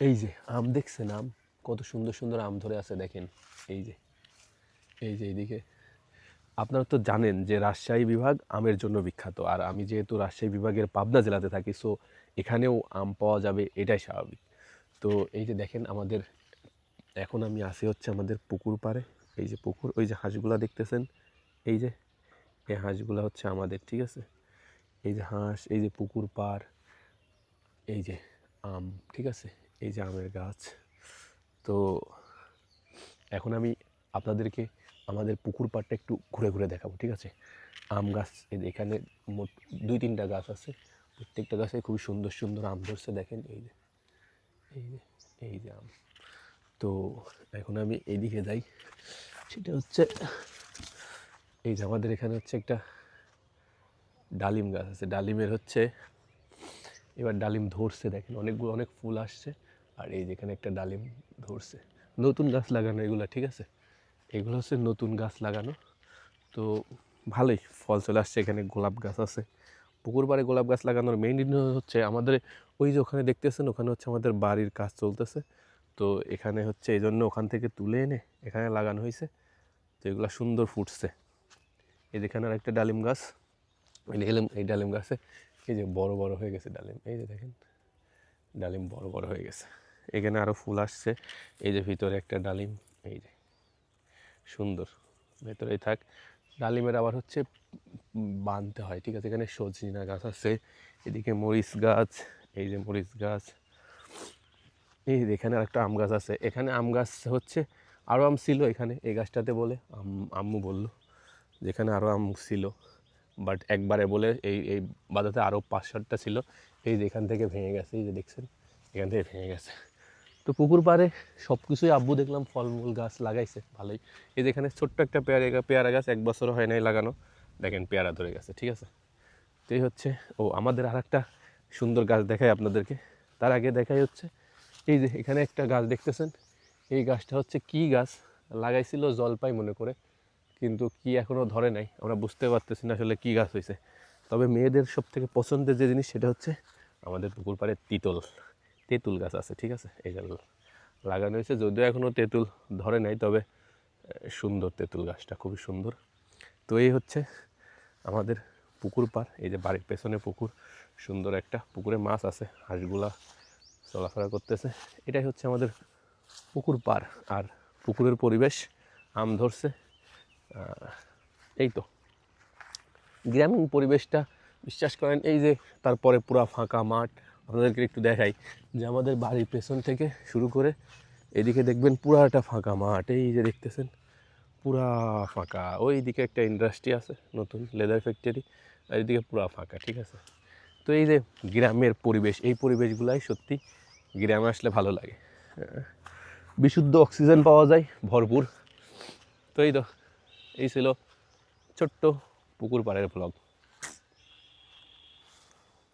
এই যে আম দেখছেন আম? কত সুন্দর সুন্দর আম ধরে আছে দেখেন। এই যে এই যে এইদিকে। আপনারা তো জানেন যে রাজশাহী বিভাগ আমের জন্য বিখ্যাত। আর আমি যেহেতু রাজশাহী বিভাগের পাবনা জেলাতে থাকি সো এখানেও আম পাওয়া যাবে, এটাই স্বাভাবিক। তো এই যে দেখেন আমাদের, এখন আমি আসি হচ্ছে আমাদের পুকুর পাড়ে। এই যে পুকুর, ওই যে হাঁসগুলা দেখতেছেন? এই যে, এই হাঁসগুলা হচ্ছে আমাদের, ঠিক আছে? এই যে হাঁস, এই যে পুকুর পাড়, এই যে আম, ঠিক আছে? এই যে আমের গাছ। তো এখন আমি আপনাদেরকে আমাদের পুকুর পাড়টা একটু ঘুরে ঘুরে দেখাবো, ঠিক আছে? আম গাছ এখানে মোট দুই তিনটা গাছ আছে। প্রত্যেকটা গাছে খুবই সুন্দর সুন্দর আম ধরছে, দেখেন, এই যে এই যে এই যে আম। তো এখন আমি এইদিকে যাই। সেটা হচ্ছে, এই যে আমাদের এখানে হচ্ছে একটা ডালিম গাছ আছে। ডালিমের হচ্ছে এবার ডালিম ধরছে দেখেন, অনেকগুলো, অনেক ফুল আসছে, আর এই যেখানে একটা ডালিম ধরছে। নতুন গাছ লাগানো এগুলো, ঠিক আছে? এগুলো হচ্ছে নতুন গাছ লাগানো। তো ভালোই, ফল চলে আসছে এখানে, গোলাপ গাছ আছে। পুকুর পাড়ে গোলাপ গাছ লাগানোর মেইন হচ্ছে আমাদের, ওই যে ওখানে দেখতেছেন, ওখানে হচ্ছে আমাদের বাড়ির কাজ চলতেছে। তো এখানে হচ্ছে এই জন্য ওখান থেকে তুলে এনে এখানে লাগানো হয়েছে। তো এগুলো সুন্দর ফুটছে। এই যেখানে আর একটা ডালিম গাছ, এই ডালিম এই ডালিম গাছে এই যে বড় বড় হয়ে গেছে ডালিম, এই যে দেখেন, ডালিম বড় বড় হয়ে গেছে। এখানে আরও ফুল আসছে, এই যে ভিতরে একটা ডালিম, এই যে, সুন্দর। ভেতরেই থাক, ডালিমের আবার হচ্ছে বাঁধতে হয়, ঠিক আছে? এখানে সজনা গাছ আছে, এদিকে মরিচ গাছ, এই যে মরিচ গাছ, এই এখানে একটা আম গাছ আছে। এখানে আম গাছ হচ্ছে আরও আম ছিল এখানে, এই গাছটাতে বলে আম আম্মু বলল, যেখানে আরও আম ছিল। বাট একবারে বলে এই এই বাদাতে আরও পাঁচ সাতটা ছিল। এই যে এখান থেকে ভেঙে গেছে, এই যে দেখছেন, এখান থেকে ভেঙে গেছে। তো পুকুর পাড়ে সব কিছুই আব্বু দেখলাম ফলমূল গাছ লাগাইছে, ভালোই। এই যে এখানে ছোট্ট একটা পেয়ারা পেয়ারা গাছ, এক বছর হয় নাই লাগানো। দেখেন পেয়ারা ধরে গেছে, ঠিক আছে? তো এই হচ্ছে, ও আমাদের আর একটা সুন্দর গাছ দেখায় আপনাদেরকে। তার আগে দেখাই হচ্ছে, এই যে এখানে একটা গাছ দেখতেছেন? এই গাছটা হচ্ছে কি গাছ? লাগাইছিল জলপাই মনে করে। কিন্তু কি এখনও ধরে নাই, আমরা বুঝতে পারতেছি না আসলে কী গাছ হয়েছে তবে মেয়েদের সব থেকে পছন্দের যে জিনিস সেটা হচ্ছে আমাদের পুকুর পাড়ে তিতল। তেঁতুল গাছ আছে, ঠিক আছে? যে লাগানো হয়েছে, যদিও এখনও তেঁতুল ধরে নাই, তবে সুন্দর তেঁতুল গাছটা, খুবই সুন্দর। তো এই হচ্ছে আমাদের পুকুর পাড়, এই যে বাড়ির পেছনে পুকুর, সুন্দর একটা পুকুরে মাছ আছে, হাঁসগুলা চলাফেরা করতেছে। এটাই হচ্ছে আমাদের পুকুর পাড়, আর পুকুরের পরিবেশ আম ধরছে এই তো গ্রামীণ পরিবেশটা, বিশ্বাস করেন, এই যে তারপরে পুরা ফাঁকা মাঠ, আপনাদেরকে একটু দেখাই, যে আমাদের বাড়ির পেছন থেকে শুরু করে এদিকে দেখবেন পুরাটা ফাঁকা মাঠ, এই যে দেখতেছেন, পুরা ফাঁকা। ওই দিকে একটা ইন্ডাস্ট্রি আছে, নতুন লেদার ফ্যাক্টরি আর এদিকে পুরা ফাঁকা, ঠিক আছে? তো এই যে গ্রামের পরিবেশ, এই পরিবেশগুলাই সত্যি গ্রামে আসলে ভালো লাগে। বিশুদ্ধ অক্সিজেন পাওয়া যায়, ভরপুর। তো এই তো এই ছিল ছোট্ট পুকুর পাড়ের ব্লগ